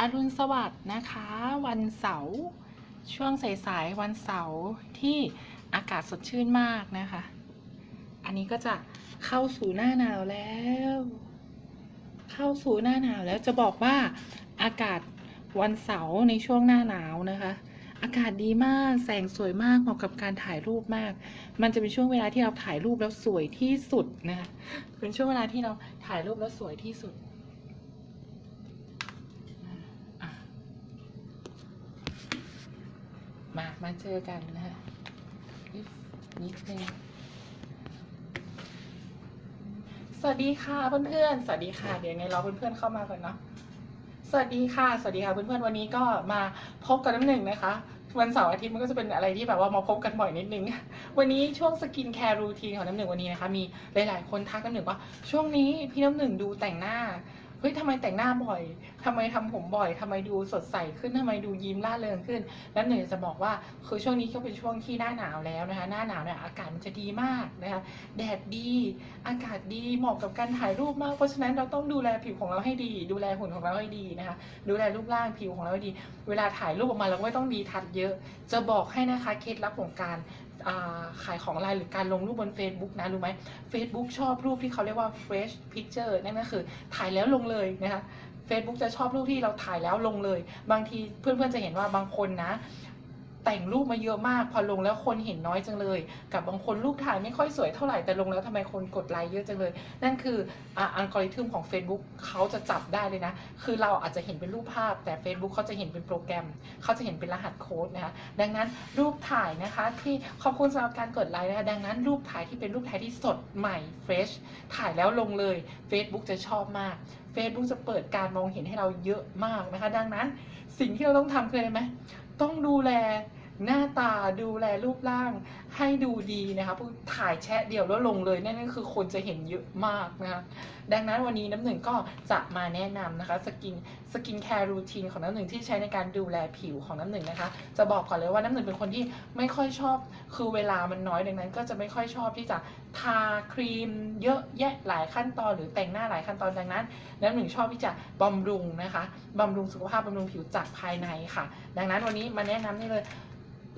อรุณสวัสดิ์นะคะ วันเสาร์ช่วงสายๆวันเสาร์ที่อากาศสดชื่นมากนะคะ อันนี้ก็จะเข้าสู่หน้าหนาวแล้ว เข้าสู่หน้าหนาวแล้วจะบอกว่าอากาศวันเสาร์ในช่วงหน้าหนาวนะคะ อากาศดีมากแสงสวยมากเหมาะกับการถ่ายรูปมาก มันจะเป็นช่วงเวลาที่เราถ่ายรูปแล้วสวยที่สุดนะคะเป็นช่วงเวลาที่เราถ่ายรูปแล้วสวยที่สุดอะ มาเจอกันนะคะนิดนิดนึงสวัสดีค่ะเพื่อนๆ สวัสดีค่ะ เดี๋ยวไงรอเพื่อนๆเข้ามาก่อนเนาะ สวัสดีค่ะ สวัสดีค่ะเพื่อนๆ วันนี้ก็มาพบกับน้ำหนึ่งนะคะ วันเสาร์อาทิตย์มันก็จะเป็นอะไรที่แบบว่ามาพบกันบ่อยนิดนึง วันนี้ช่วงสกินแคร์รูทีนของน้ำหนึ่งวันนี้นะคะ มีหลายๆ คนทักน้ำหนึ่งว่าช่วงนี้พี่น้ำหนึ่งดูแต่งหน้า เฮ้ยทำไมแต่งหน้าบ่อยทำไมทำผมบ่อยทำไมดูสดใสขึ้นทำไมดูยิ้มร่าเริงขึ้นน้ำหนึ่งจะบอกว่าคือช่วงนี้ก็เป็นช่วงที่หน้าหนาวแล้วนะคะ หน้าหนาวเนี่ยอากาศมันจะดีมากนะคะ แดดดี อากาศดีเหมาะกับการถ่ายรูปมาก เพราะฉะนั้นเราต้องดูแลผิวของเราให้ดี ดูแลหุ่นของเราให้ดีนะคะ ดูแลรูปร่างผิวของเราให้ดี เวลาถ่ายรูปออกมาเราก็ไม่ต้องดีทัดเยอะ จะบอกให้นะคะเคล็ดลับของการ ขายของออนไลน์หรือการลงรูปบน Facebook นะ รู้ไหม Facebook ชอบรูปที่เขาเรียกว่า fresh picture นั่นก็คือถ่ายแล้วลงเลยนะคะ Facebook จะชอบรูปที่เราถ่ายแล้วลงเลย บางทีเพื่อนๆจะเห็นว่าบางคนนะ แต่งรูปมาเยอะมาก พอลงแล้วคนเห็นน้อยจังเลย กับบางคนรูปถ่ายไม่ค่อยสวยเท่าไหร่แต่ลงแล้วทำไมคนกดไลค์เยอะจังเลย นั่นคืออัลกอริทึมของ Facebook เขาจะจับได้เลยนะ คือเราอาจจะเห็นเป็นรูปภาพ แต่ Facebook เขาจะเห็นเป็นโปรแกรม เขาจะเห็นเป็นรหัสโค้ดนะคะดังนั้นรูปถ่ายนะคะที่ขอบคุณสำหรับการกดไลค์นะคะดังนั้นรูปถ่ายที่เป็นรูปถ่ายที่สดใหม่ fresh ถ่ายแล้วลงเลย Facebook จะชอบมาก Facebook จะเปิดการมองเห็นให้เราเยอะมากนะคะ ดังนั้นสิ่งที่เราต้องทำคืออะไรไหมต้องดูแล หน้าตาดูแลรูปร่างให้ดูดีนะคะพูดถ่ายแชะเดียวแล้วลงเลยนั่นก็คือคนจะเห็นเยอะมากนะคะดังนั้นวันนี้น้ำหนึ่งก็จะมาแนะนำนะคะสกินสกินแคร์รูทีนของน้ำหนึ่งที่ใช้ในการดูแลผิวของน้ำหนึ่งนะคะ จะบอกก่อนเลยว่าน้ำหนึ่งเป็นคนที่ไม่ค่อยชอบ คือเวลามันน้อยดังนั้น ก็จะไม่ค่อยชอบที่จะทาครีมเยอะแยะหลายขั้นตอนหรือแต่งหน้าหลายขั้นตอนดังนั้น น้ำหนึ่งชอบที่จะบำรุงนะคะบำรุงสุขภาพบำรุงผิวจากภายในค่ะ ดังนั้นวันนี้มาแนะนำนี่เลย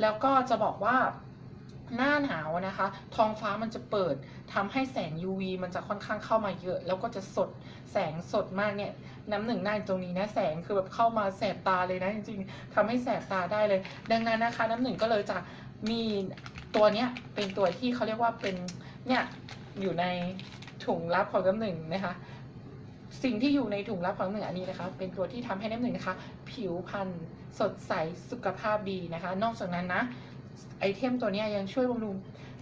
แล้วก็จะบอกว่าหน้าหนาวนะคะ ท้องฟ้ามันจะเปิดทำให้แสง UV มันจะค่อนข้างเข้ามาเยอะ แล้วก็จะสดแสงสดมากเนี่ยน้ำหนึ่งหน้าตรงนี้นะแสงคือแบบเข้ามาแสบตาเลยนะจริงๆทำให้แสบตาได้เลย ดังนั้นนะคะ น้ำหนึ่งก็เลยจะมีตัวเนี้ยเป็นตัวที่เขาเรียกว่าเป็นเนี่ยอยู่ในถุงลับของน้ำหนึ่งนะคะ สิ่งที่อยู่ในถุงลับของน้ำหนึ่งอันนี้นะคะ เป็นตัวที่ทำให้น้ำหนึ่งนะคะ ผิวพรรณสดใสสุขภาพดีนะคะ นอกจากนั้นนะไอเทมตัวนี้ยังช่วยบำรุง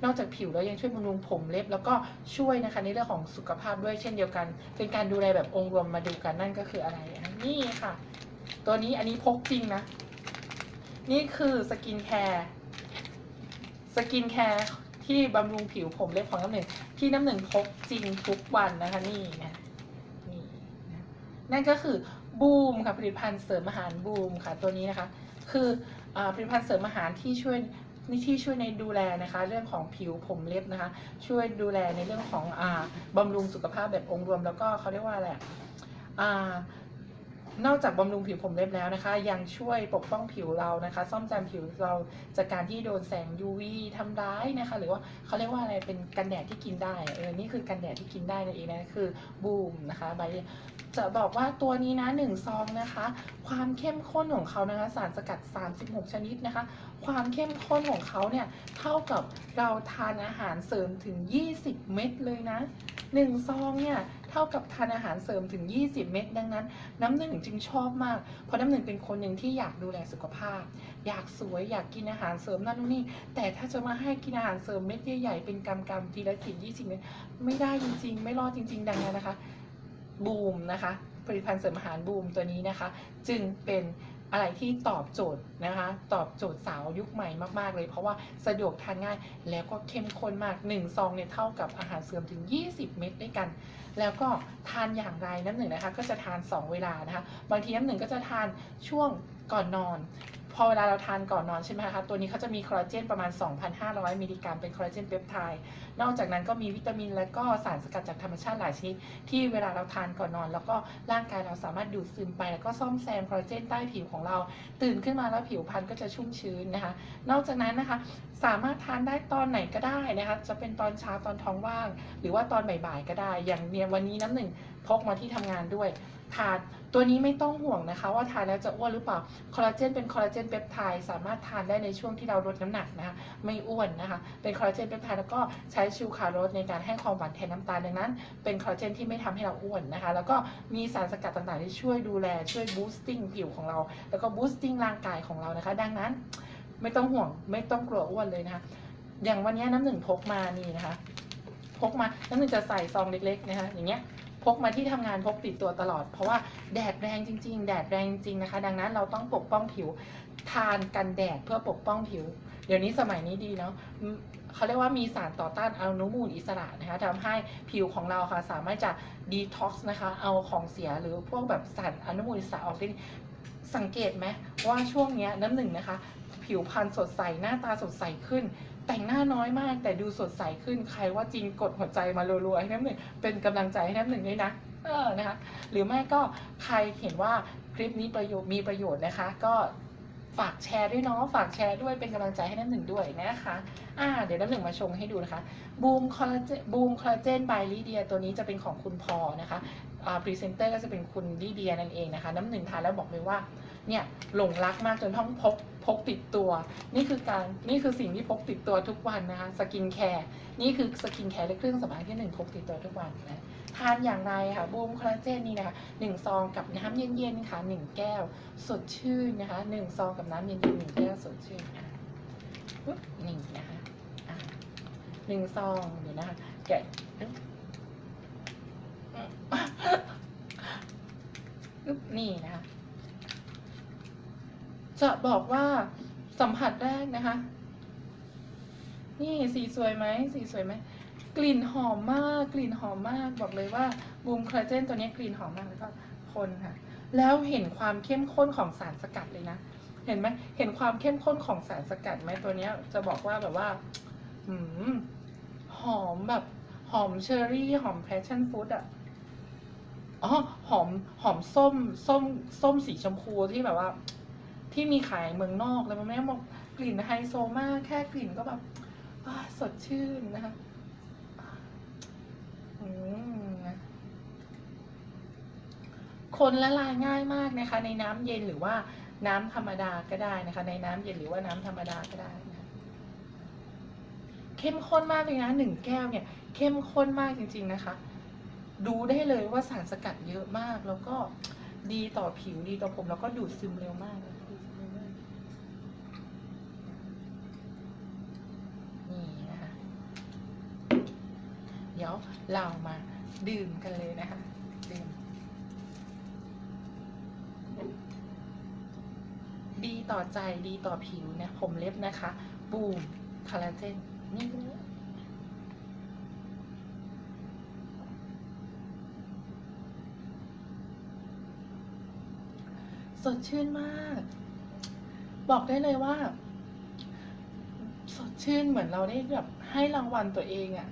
นอกจากผิวแล้วยังช่วยบำรุงผมเล็บ แล้วก็ช่วยนะคะในเรื่องของสุขภาพด้วยเช่นเดียวกัน เป็นการดูแลแบบองค์รวมมาดูกันนั่นก็คืออะไรนี่ค่ะ ตัวนี้อันนี้พกจริงนะ นี่คือสกินแคร์สกินแคร์ที่บำรุงผิวผมเล็บของน้ำหนึ่งที่น้ำหนึ่งพกจริงทุกวันนะคะนี่นะนี่ นั่นก็คือบูมค่ะผลิตภัณฑ์เสริมอาหารบูมค่ะตัวนี้นะคะ คืออผลิตภัณฑ์เสริมอาหารที่ช่วยนี่ที่ช่วยในดูแลนะคะ เรื่องของผิวผมเล็บนะคะ ช่วยดูแลในเรื่องของอ่าบำรุงสุขภาพแบบองค์รวม แล้วก็เขาเรียกว่าอะไรอะอ่า นอกจากบำรุงผิวผมเล็บแล้วนะคะ ยังช่วยปกป้องผิวเรานะคะ ซ่อมแซมผิวเราจากการที่โดนแสง UV ทำร้ายนะคะ หรือว่าเขาเรียกว่าอะไรเป็นกันแดดที่กินได้เออนี่คือกันแดดที่กินได้นั่นเองนะคือบูมนะคะใบจะบอกว่าตัวนี้นะหนึ่งซองนะคะ ความเข้มข้นของเขานะคะ สารสกัด 36 ชนิดนะคะ ความเข้มข้นของเขาเนี่ยเท่ากับเราทานอาหารเสริมถึง 20 เม็ดเลยนะหนึ่งซองเนี่ย เท่ากับทานอาหารเสริมถึง 20 เม็ดดังนั้น น้ำหนึ่งจึงชอบมาก เพราะน้ำหนึ่งเป็นคนหนึ่งที่อยากดูแลสุขภาพ อยากสวยอยากกินอาหารเสริมนั่นนู่นนี่ แต่ถ้าจะมาให้กินอาหารเสริมเม็ดใหญ่ๆเป็นกำกำทีละสิบยี่สิบเม็ดไม่ได้จริง ๆ ไม่รอดจริง ๆ ดังนั้นนะคะ บูมนะคะผลิตภัณฑ์เสริมอาหารบูมตัวนี้นะคะ จึงเป็น อะไรที่ตอบโจทย์นะคะ ตอบโจทย์สาวยุคใหม่มาก ๆ เลย เพราะว่าสะดวกทานง่ายแล้วก็เข้มข้นมาก1ซองเนี่ยเท่ากับอาหารเสริมถึง 20 เม็ดด้วยกัน แล้วก็ทานอย่างไรน้ำหนึ่งนะคะ ก็จะทาน 2 เวลานะคะ บางทีน้ำหนึ่งก็จะทานช่วงก่อนนอน พอเวลาเราทานก่อนนอนใช่ไหมคะ ตัวนี้เขาจะมีคอลลาเจนประมาณ 2,500 มิลลิกรัมเป็นคอลลาเจนเปปไทด์ นอกจากนั้นก็มีวิตามินและก็สารสกัดจากธรรมชาติหลายชนิด ที่เวลาเราทานก่อนนอน แล้วก็ร่างกายเราสามารถดูดซึมไป แล้วก็ซ่อมแซมคอลลาเจนใต้ผิวของเรา ตื่นขึ้นมาแล้วผิวพรรณก็จะชุ่มชื้นนะคะ นอกจากนั้นนะคะสามารถทานได้ตอนไหนก็ได้นะคะ จะเป็นตอนเช้าตอนท้องว่าง หรือว่าตอนบ่ายๆก็ได้ อย่างเนี่ยวันนี้น้ำหนึ่งพกมาที่ทำงานด้วย ทานตัวนี้ไม่ต้องห่วงนะคะว่าทานแล้วจะอ้วนหรือเปล่าคอลลาเจนเป็นคอลลาเจนเปปไทด์สามารถทานได้ในช่วงที่เราลดน้ำหนักนะคะไม่อ้วนนะคะ เป็นคอลลาเจนเปปไทด์แล้วก็ใช้ชูคาร์โรสในการให้ความหวานแทนน้ำตาลดังนั้น เป็นคอลลาเจนที่ไม่ทำให้เราอ้วนนะคะ แล้วก็มีสารสกัดต่างๆ ที่ช่วยดูแลช่วยบูสติ้งผิวของเรา แล้วก็บูสติ้งร่างกายของเรานะคะ ดังนั้น ไม่ต้องห่วงไม่ต้องกลัวอ้วนเลยนะคะอย่างวันนี้น้ำหนึ่งพกมานี่นะคะ พกมาน้ำหนึ่งจะใส่ซองเล็กๆนะคะอย่างเงี้ย กมาที่ทำงานพกติดตัวตลอด เพราะว่าแดดแรงจริง ๆ แดดแรงจริงนะคะ ดังนั้นเราต้องปกป้องผิวทานกันแดดเพื่อปกป้องผิว เดี๋ยวนี้สมัยนี้ดีเนาะเขาเรียกว่ามีสารต่อต้านอนุมูลอิสระนะคะทำให้ผิวของเราค่ะสามารถจะดีท็อกซ์นะคะเอาของเสียหรือพวกแบบสารอนุมูลอิสระออกได้สังเกตไหมว่าช่วงนี้น้ำหนึ่งนะคะ ผิวพรรณสดใสหน้าตาสดใสขึ้น แต่งหน้าน้อยมาก แต่ดูสดใสขึ้นใครว่าจริงกดหัวใจมารัวๆให้น้ำหนึ่งเป็นกำลังใจให้น้ำหนึ่งด้วยนะเออนะคะหรือไม่ก็ใครเห็นว่าคลิปนี้ประโยชน์มีประโยชน์นะคะ ก็ฝากแชร์ด้วยเนาะฝากแชร์ด้วยเป็นกำลังใจให้น้ำหนึ่งด้วยนะคะอ่าเดี๋ยวน้ำหนึ่งมาชงให้ดูนะคะบูมคอลลาเจนบูมคอลลาเจนบายลีเดียตัวนี้จะเป็นของคุณพอนะคะ พรีเซนเตอร์ก็จะเป็นคุณลีเดียนั่นเองนะคะ น้ำหนึ่งทานแล้วบอกเลยว่า เนี่ยหลงรักมากจนต้องพกพกติดตัว นี่คือการนี่คือสิ่งที่พกติดตัวทุกวันนะคะสกินแคร์นี่คือสกินแคร์และเครื่องสำอางที่หนึ่งพกติดตัวทุกวันนะทานอย่างไรค่ะบูมคอลลาเจนนี่นะคะหนึ่งซองกับน้ำเย็นๆค่ะหนึ่งแก้ว สดชื่นนะคะหนึ่งซองกับน้ำเย็นๆหนึ่งแก้วสดชื่นอะปึ๊บนี่นะคะอะหนึ่งซองเดี๋ยวนะคะแกะ นี่นะคะ จะบอกว่าสัมผัสแรกนะคะ นี่สีสวยไหมสีสวยไหมกลิ่นหอมมาก กลิ่นหอมมากบอกเลยว่าบูมคลาเจนตัวนี้กลิ่นหอมมากแล้วก็คนค่ะ แล้วเห็นความเข้มข้นของสารสกัดเลยนะเห็นไหมเห็นความเข้มข้นของสารสกัดไหมตัวเนี้ย จะบอกว่าแบบว่าอืมหอมแบบหอมเชอร์รี่หอมแพชชั่นฟรุตอะ อ๋อหอมหอมส้มส้มส้มสีชมพูที่แบบว่า ที่มีขายเมืองนอกเลยมันไม่ได้บอกกลิ่นไฮโซมาก แค่กลิ่นก็แบบสดชื่นนะคะคนละลายง่ายมากนะคะ ในน้ำเย็นหรือว่าน้ำธรรมดาก็ได้นะคะ ในน้ำเย็นหรือว่าน้ำธรรมดาก็ได้นะะเข้มข้นมากเลยนะหนึ่งแก้วเนี่ย เข้มข้นมากจริง ๆนะคะ ดูได้เลยว่าสารสกัดเยอะมาก แล้วก็ดีต่อผิวดีต่อผม แล้วก็ดูดซึมเร็วมากนี่นะคะเดี๋ยวเรามาดื่มกันเลยนะคะ ดื่ม ดีต่อใจดีต่อผิวเนี่ยผมเล็บนะคะ บูมคอลลาเจนนี่เลยส ดชื่นมาก บอกได้เลยว่า สดชื่นเหมือนเราได้แบบให้รางวัลตัวเองอะ่ะ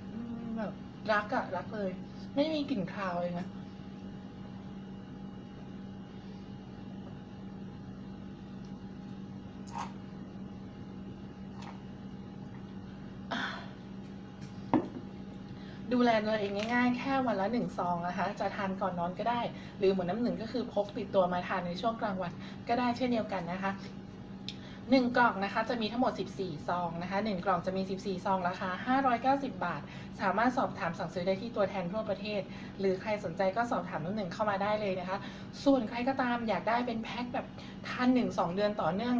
แบบรักอะรักเลย ไม่มีกลิ่นคาวเลยนะ ดูแลตัวเองง่ายๆ แค่วันละหนึ่งซองนะคะ จะทานก่อนนอนก็ได้ หรือเหมือนน้ำหนึ่งก็คือพกติดตัวมาทานในช่วงกลางวันก็ได้เช่นเดียวกันนะคะหนึ่งกล่องนะคะจะมีทั้งหมด 14 ซองนะคะหนึ่งกล่องจะมี 14 ซองราคา 590 บาท สามารถสอบถามสั่งซื้อได้ที่ตัวแทนทั่วประเทศ หรือใครสนใจก็สอบถามน้ำหนึ่งเข้ามาได้เลยนะคะ ส่วนใครก็ตามอยากได้เป็นแพ็คแบบทานหนึ่งสองเดือนต่อเนื่อง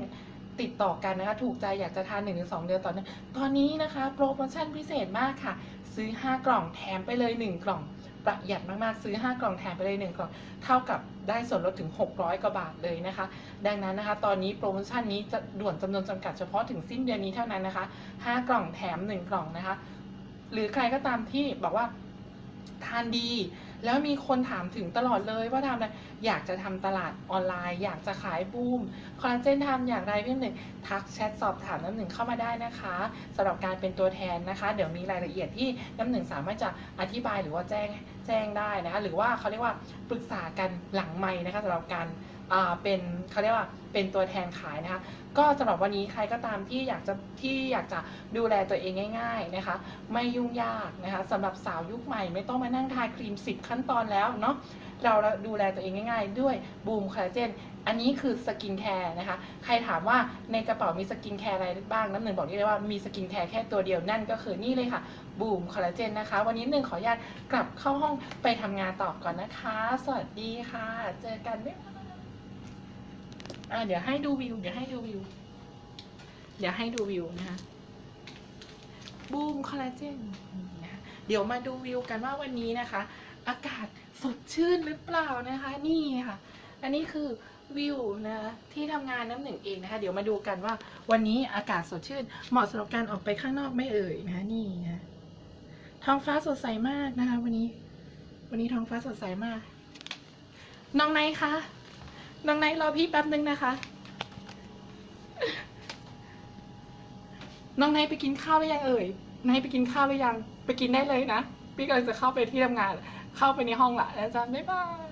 ติดต่อกันนะคะ ถูกใจอยากจะทาน1นถึงสเดือนต่อเนื่องตอนนี้นะคะ โปรโมชั่นพิเศษมากค่ะ ซื้อ 5 กล่องแถมไปเลย 1 กล่องประหยัดมากๆ ซื้อ 5 กล่องแถมไปเลย 1 กล่อง เท่ากับได้ส่วนลดถึง 600 กว่าบาทเลยนะคะ ดังนั้นนะคะ ตอนนี้โปรโมชั่นนี้จะด่วนจำนวนจำกัดเฉพาะถึงสิ้นเดือนนี้เท่านั้นนะคะ 5 กล่องแถม 1 กล่องนะคะ หรือใครก็ตามที่บอกว่า ทานดี แล้วมีคนถามถึงตลอดเลยว่าทำอะไรอยากจะทำตลาดออนไลน์ อยากจะขายบูมคอลลาเจนทำอย่างไรพี่หนึ่งทักแชทสอบถามน้ำหนึ่งเข้ามาได้นะคะสำหรับการเป็นตัวแทนนะคะ เดี๋ยวมีรายละเอียดที่น้ำหนึ่งสามารถจะอธิบายหรือว่าแจ้งแจ้งได้นะคะหรือว่าเขาเรียกว่าปรึกษากันหลังไม้นะคะสำหรับการ เป็นเขาเรียกว่าเป็นตัวแทนขายนะคะก็สำหรับวันนี้ใครก็ตามที่อยากจะที่อยากจะดูแลตัวเองง่าย ๆนะคะ ไม่ยุ่งยากนะคะสำหรับสาวยุคใหม่ ไม่ต้องมานั่งทาครีม 10 ขั้นตอนแล้วเนาะเราดูแลตัวเองง่าย ๆ ด้วยบูมคอลลาเจนอันนี้คือสกินแคร์นะคะ ใครถามว่าในกระเป๋ามีสกินแคร์อะไรบ้าง น้ำหนึ่งบอกได้เลยว่ามีสกินแคร์แค่ตัวเดียวนั่นก็คือนี่เลยค่ะ บูมคอลลาเจนนะคะ วันนี้หนึ่งขออนุญาตกลับเข้าห้องไปทำงานต่อก่อนนะคะ สวัสดีค่ะ เจอกันบ๊ายบาย อะเดี๋ยวให้ดูวิว เดี๋ยวให้ดูวิว เดี๋ยวให้ดูวิวนะคะบูมคอลลาเจนนะเดี๋ยวมาดูวิวกันว่าวันนี้นะคะ อากาศสดชื่นหรือเปล่านะคะ นี่ค่ะ อันนี้คือวิวนะคะที่ทำงานน้ำหนึ่งเองนะคะ เดี๋ยวมาดูกันว่าวันนี้อากาศสดชื่น เหมาะสำหรับการออกไปข้างนอกไม่เอ่ยนะคะนี่นะท้องฟ้าสดใสมากนะคะ วันนี้ วันนี้ท้องฟ้าสดใสมาก น้องไนคะ น้องไนท์รอพี่แป๊บนึงนะคะ น้องไนท์ไปกินข้าวหรือยังเอ่ยไนท์ไปกินข้าวหรือยัง ไปกินได้เลยนะ พี่กำลังจะเข้าไปที่ทำงาน เข้าไปในห้องละแล้วจ้ะบ๊ายบาย